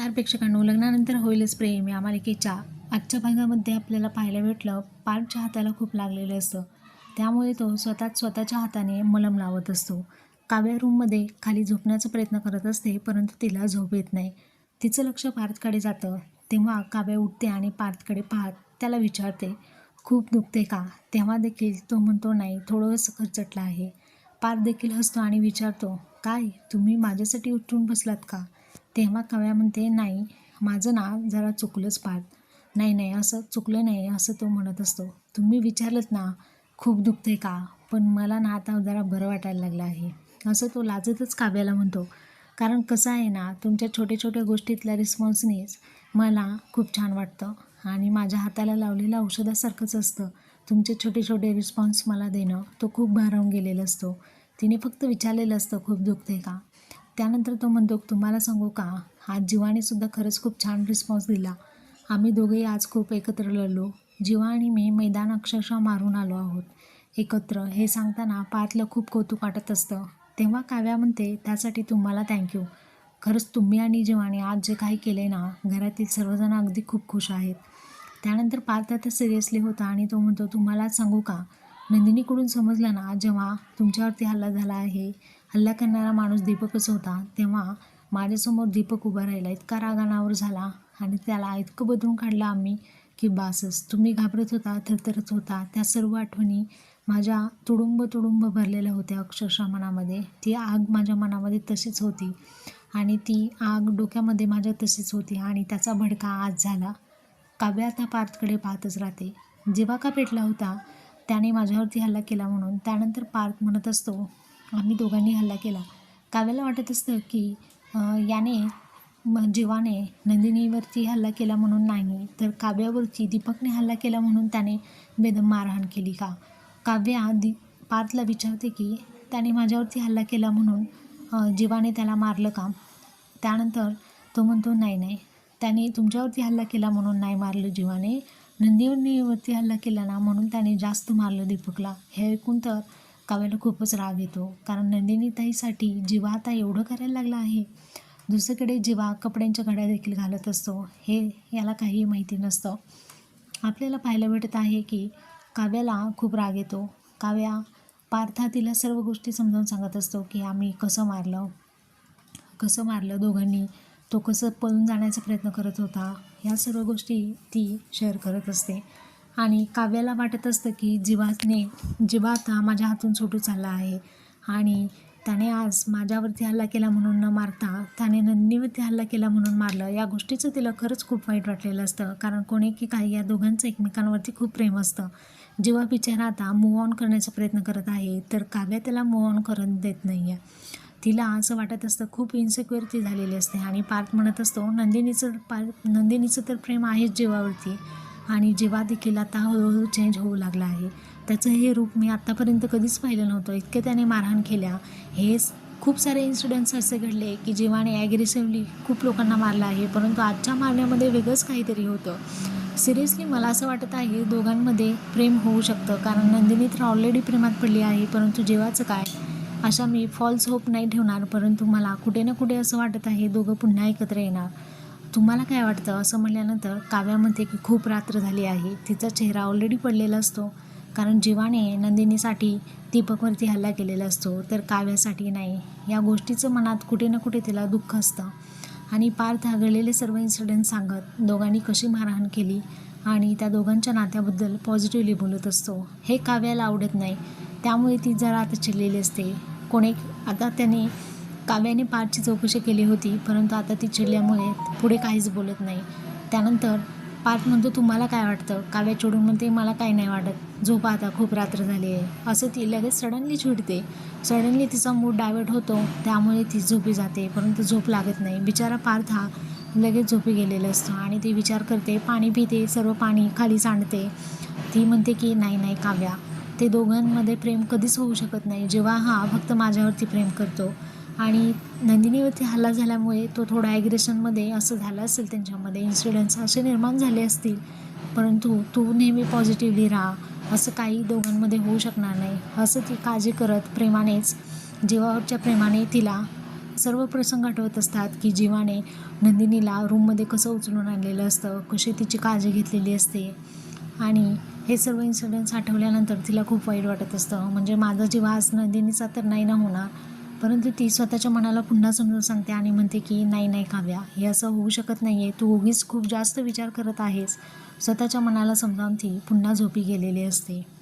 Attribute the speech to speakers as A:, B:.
A: नमस्कार प्रेक्षकांनो लग्नानंतर होईलच प्रेम या मालिकेच्या आजच्या भागामध्ये आपल्याला पाहायला भेटलं पार्थच्या हाताला खूप लागलेलं असतं. त्यामुळे तो स्वतःच स्वतःच्या हाताने मलम लावत असतो. काव्या रूममध्ये खाली झोपण्याचा प्रयत्न करत असते परंतु तिला झोप येत नाही. तिचं लक्ष पार्थकडे जातं. तेव्हा काव्या उठते आणि पार्थकडे पाहत त्याला विचारते खूप दुखते का? तेव्हा देखील तो म्हणतो नाही थोडंसं खरचटलं आहे. पार्थ देखील हसतो आणि विचारतो काय तुम्ही माझ्यासाठी उठून बसलात का? तेव्हा काव्या म्हणते नाही माझं ना जरा चुकलंच पार्थ नाही नाही असं चुकलं नाही असं तो म्हणत असतो. तुम्ही विचारलंत ना खूप दुखते का? पण मला ना आता जरा बरं वाटायला लागलं आहे. असं तो लाजतच काव्याला म्हणतो. कारण कसं आहे ना तुमच्या छोट्या छोट्या गोष्टीतल्या रिस्पॉन्सनेच मला खूप छान वाटतं. आणि माझ्या हाताला लावलेलं औषधासारखंच असतं. तुमचे छोटे छोटे रिस्पॉन्स मला देणं तो खूप भारावून गेलेला असतो. तिने फक्त विचारलेलं असतं खूप दुखते का? त्यानंतर तो म्हणतो तुम्हाला सांगू का? आज जीवानेसुद्धा खरंच खूप छान रिस्पॉन्स दिला. आम्ही दोघेही आज खूप एकत्र लढलो. जीवा आणि मी मैदान अक्षरशः मारून आलो आहोत. एकत्र. हे सांगताना पार्थला खूप कौतुक वाटत असतं. तेव्हा काव्या म्हणते त्यासाठी तुम्हाला थँक्यू खरंच तुम्ही आणि जीवाने आज जे काही केले ना घरातील सर्वजण अगदी खूप खुश आहेत. त्यानंतर पार्थ आता सिरियसली होता आणि तो म्हणतो तुम्हाला सांगू का? नंदिनीकडून समजलं ना जेव्हा तुमच्यावरती हल्ला झाला आहे हल्ला करणारा माणूस दीपकच होता तेव्हा माझ्यासमोर दीपक उभा राहिला इतका रागानावर झाला आणि त्याला इतकं बदलून काढलं आम्ही की बासच तुम्ही घाबरत होता थरथरत होता त्या सर्व आठवणी माझ्या तुडुंब तुडुंब भरलेल्या होत्या अक्षरशः मनामध्ये. ती आग माझ्या मनामध्ये तशीच होती आणि ती आग डोक्यामध्ये माझ्या तशीच होती आणि त्याचा भडका आज झाला. काव्य आता पार्थकडे पाहतच राहते. जेव्हा का पेटला होता त्याने माझ्यावरती हल्ला केला म्हणून. त्यानंतर पार्थ म्हणत असतो आम्ही दोघांनी हल्ला केला. काव्याला वाटत असतं की याने म- जीवाने नंदिनीवरती हल्ला केला म्हणून नाही तर काव्यावरती दीपकने हल्ला केला म्हणून त्याने बेदम मारहाण केली का? काव्या दि पार्थला विचारते की त्याने माझ्यावरती हल्ला केला म्हणून जीवाने त्याला मारलं का? त्यानंतर तो म्हणतो नाही नाही. त्याने तुमच्यावरती हल्ला केला म्हणून नाही मारलं जीवाने. नंदिनीवरती हल्ला केला ना म्हणून त्याने जास्त मारलं दीपकला. हे ऐकून तर काव्याला खूपच राग येतो. कारण नंदिनी ताईसाठी जीवा आता एवढं करायला लागला आहे. दुसरीकडे जीवा कपड्यांच्या घड्या देखील घालत असतो. हे याला काहीही माहिती नसतं. आपल्याला पाहायला भेटत आहे की काव्याला खूप राग येतो. काव्या पार्था तिला सर्व गोष्टी समजावून सांगत असतो की आम्ही कसं मारलं कसं मारलं दोघांनी. तो कसं पळून जाण्याचा प्रयत्न करत होता या सर्व गोष्टी ती शेअर करत असते. आणि काव्याला वाटत असतं की जीवाने जीवा आता माझ्या हातून सुटू चालला आहे. आणि त्याने आज माझ्यावरती हल्ला केला म्हणून न मारता त्याने नंदीवरती हल्ला केला म्हणून मारलं या गोष्टीचं तिला खरंच खूप वाईट वाटलेलं असतं. कारण कोणी की काही या दोघांचं एकमेकांवरती खूप प्रेम असतं. जेव्हा बिचारा आता मूव ऑन करण्याचा प्रयत्न करत आहे तर काव्या त्याला मूव ऑन करत देत नाही आहे तिला असं वाटत असतं खूप इन्सिक्युअरिटी झालेली असते. आणि पार्थ म्हणत असतो नंदिनीचं पार नंदिनीचं तर प्रेम आहेच जीवावरती. आणि जीवा देखील आता हळूहळू चेंज होऊ लागला आहे त्याचं हे रूप मी आत्तापर्यंत कधीच पाहिलं नव्हतं. इतके त्याने मारहाण केल्या. हे खूप सारे इन्सिडेंट्स असे घडले की जीवाने ॲग्रेसिव्हली खूप लोकांना मारलं आहे. परंतु आजच्या मारण्यामध्ये वेगळंच काहीतरी होतं. सिरियसली मला असं वाटत आहे दोघांमध्ये प्रेम होऊ शकतं. कारण नंदिनी तर ऑलरेडी प्रेमात पडली आहे. परंतु जेवाचं काय? अशा मी फॉल्स होप नाही ठेवणार परंतु मला कुठे ना कुठे असं वाटत आहे दोघं पुन्हा एकत्र येणार. तुम्हाला काय वाटतं? असं म्हणल्यानंतर काव्या म्हणते की खूप रात्र झाली आहे. तिचा चेहरा ऑलरेडी पडलेला असतो. कारण जीवाने नंदिनीसाठी दीपकवरती हल्ला केलेला असतो. तर काव्यासाठी नाही. या गोष्टीचं मनात कुठे ना कुठे तिला दुःख असतं. आणि पार्थ हा घडलेले सर्व इन्सिडेंट सांगत दोघांनी कशी मारहाण केली आणि त्या दोघांच्या नात्याबद्दल पॉझिटिव्हली बोलत असतो. हे काव्याला आवडत नाही. त्यामुळे ती जरा आता चिडलेली असते. कोणी आता त्याने काव्याने पाठची चौकशी केली होती परंतु आता ती चिडल्यामुळे पुढे काहीच बोलत नाही. त्यानंतर पाठ म्हणतो तुम्हाला काय वाटतं काव्या चिडून म्हणते मला काही नाही वाटत. झोप आता खूप रात्र झाली आहे. असं ती लगेच सडनली चिडते. सडनली तिचा मूड डायवर्ट होतो त्यामुळे ती झोपी जाते परंतु झोप लागत नाही. बिचारा पार्थ हा लगेच झोपी गेलेला असतो आणि ती विचार करते पाणी पिते सर्व पाणी खाली सांडते. ती म्हणते की नाही नाही काव्या ते दोघांमध्ये प्रेम कधीच होऊ शकत नाही. जेव्हा हा फक्त माझ्यावरती प्रेम करतो आणि नंदिनीवरती हल्ला झाल्यामुळे तो थोडा ॲग्रेशनमध्ये असं झालं असेल त्यांच्यामध्ये. इन्सिडेंट्स असे निर्माण झाले असतील परंतु तू नेहमी पॉझिटिव्हली राहा. असं काही दोघांमध्ये होऊ शकणार नाही. असं ती काळजी करत प्रेमानेच जीवावरच्या प्रेमाने तिला सर्व प्रसंग आठवत असतात की जीवाने नंदिनीला रूममध्ये कसं उचलून आणलेलं असतं कशी तिची काळजी घेतलेली असते आणि हे सर्व इन्सिडेंट्स आठवल्यानंतर तिला खूप वाईट वाटत असतं. म्हणजे माझा जीव आज नंदिनीचा तर नाही ना होणार. परंतु ती स्वतःच्या मनाला पुन्हा समजून सांगते आणि म्हणते की नाही नाही काव्या हे असं होऊ शकत नाही आहे तू उगीच खूप जास्त विचार करत आहेस. स्वतःच्या मनाला समजावून ती पुन्हा झोपी गेलेली असते.